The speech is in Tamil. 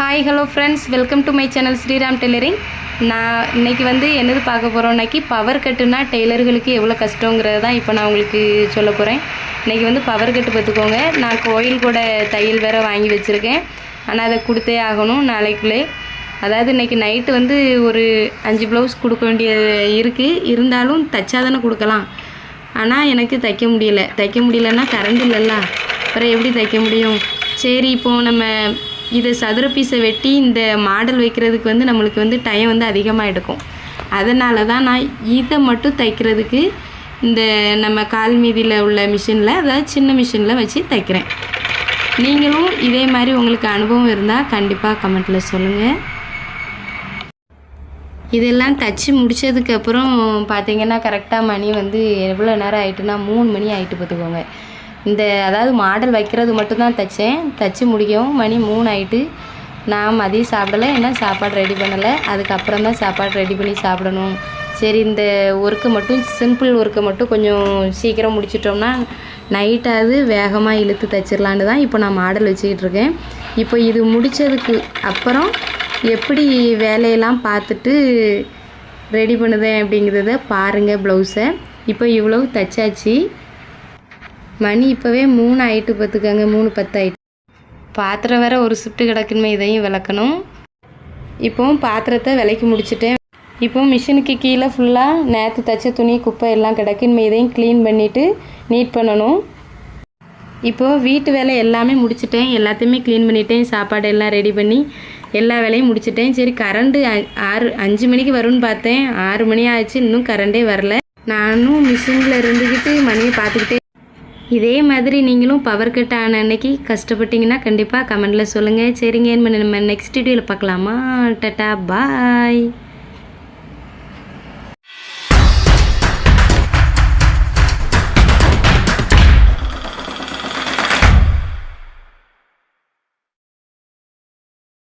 Hi hello friends welcome to my channel Sriram tailoring நான் இன்னைக்கு வந்து என்னது பார்க்க போகிறோம்னாக்கி பவர் கட்டுனா டெய்லர்களுக்கு எவ்வளோ கஷ்டங்கிறது தான் இப்போ நான் உங்களுக்கு சொல்ல போகிறேன் இன்றைக்கி வந்து பவர் கட்டு பார்த்துக்கோங்க. நான் கோயில் கூட தையல் வேறு வாங்கி வச்சுருக்கேன். ஆனால் அதை கொடுத்தே ஆகணும் நாளைக்குள்ளே. அதாவது இன்றைக்கி நைட்டு வந்து ஒரு அஞ்சு ப்ளவுஸ் கொடுக்க வேண்டியது இருக்குது இருந்தாலும் தச்சாதானே கொடுக்கலாம். ஆனால் எனக்கு தைக்க முடியல. தைக்க முடியலன்னா கரண்ட் இல்லைல்ல. அப்புறம் எப்படி தைக்க முடியும்? சரி இப்போது நம்ம இதை சதுர பீஸை வெட்டி இந்த மாடல் வைக்கிறதுக்கு வந்து நம்மளுக்கு வந்து டைம் வந்து அதிகமாக எடுக்கும். அதனால தான் நான் இதை மட்டும் தைக்கிறதுக்கு இந்த நம்ம கால் மீதியில் உள்ள மிஷினில் அதாவது சின்ன மிஷினில் வச்சு தைக்கிறேன். நீங்களும் இதே மாதிரி உங்களுக்கு அனுபவம் இருந்தால் கண்டிப்பாக கமெண்ட்டில் சொல்லுங்கள் இதெல்லாம் தச்சு முடிச்சதுக்கப்புறம் பார்த்தீங்கன்னா கரெக்டாக மணி வந்து எவ்வளோ நேரம் ஆயிட்டுனா மூணு மணி ஆகிட்டு பார்த்துக்கோங்க. இந்த அதாவது மாடல் வைக்கிறது மட்டும்தான் தைச்சேன். தச்சு முடிக்கவும் மணி மூணு ஆயிட்டு நான் மதியம் சாப்பிடலை ஏன்னா சாப்பாடு ரெடி பண்ணலை. அதுக்கப்புறம் தான் சாப்பாடு ரெடி பண்ணி சாப்பிடணும். சரி இந்த ஒர்க்கு மட்டும் சிம்பிள் ஒர்க்கை மட்டும் கொஞ்சம் சீக்கிரம் முடிச்சிட்டோம்னா நைட்டாவது வேகமாக இழுத்து தைச்சிடலான்னு தான் இப்போ நான் மாடல் வச்சுக்கிட்டு இருக்கேன். இப்போ இது முடித்ததுக்கு அப்புறம் எப்படி வேலையெல்லாம் பார்த்துட்டு ரெடி பண்ணுதேன் அப்படிங்கிறத பாருங்கள் ப்ளவுஸை இப்போ இவ்வளவு தைச்சாச்சு. மணி இப்போவே மூணு ஆயிட்டு பார்த்துக்கோங்க மூணு பத்து ஆயிட்டு பாத்திரம் வேற ஒரு ஷிஃப்ட்டு கிடக்குமே இதையும் விளக்கணும். இப்போவும் பாத்திரத்தை விலைக்கு முடிச்சுட்டேன். இப்போ மிஷினுக்கு கீழே ஃபுல்லாக நேற்று தைச்ச துணி குப்பை எல்லாம் கிடக்குமே இதையும் க்ளீன் பண்ணிவிட்டு நீட் பண்ணணும். இப்போது வீட்டு வேலை எல்லாமே முடிச்சுட்டேன். எல்லாத்தையுமே க்ளீன் பண்ணிட்டேன். சாப்பாடு எல்லாம் ரெடி பண்ணி எல்லா வேலையும் முடிச்சுட்டேன். சரி கரண்ட்டு ஆறு அஞ்சு மணிக்கு வரும்னு பார்த்தேன். ஆறு மணி ஆச்சு இன்னும் கரண்டே வரல. நானும் மிஷினில் இருந்துக்கிட்டு மணியை பார்த்துக்கிட்டே இதே மாதிரி நீங்களும் பவர் கட் ஆன அன்னைக்கு கஷ்டப்பட்டீங்கன்னா கண்டிப்பாக கமெண்டில் சொல்லுங்கள் சரிங்க நம்ம நெக்ஸ்ட் வீடியோவில் பார்க்கலாமா? டட்டா பாய்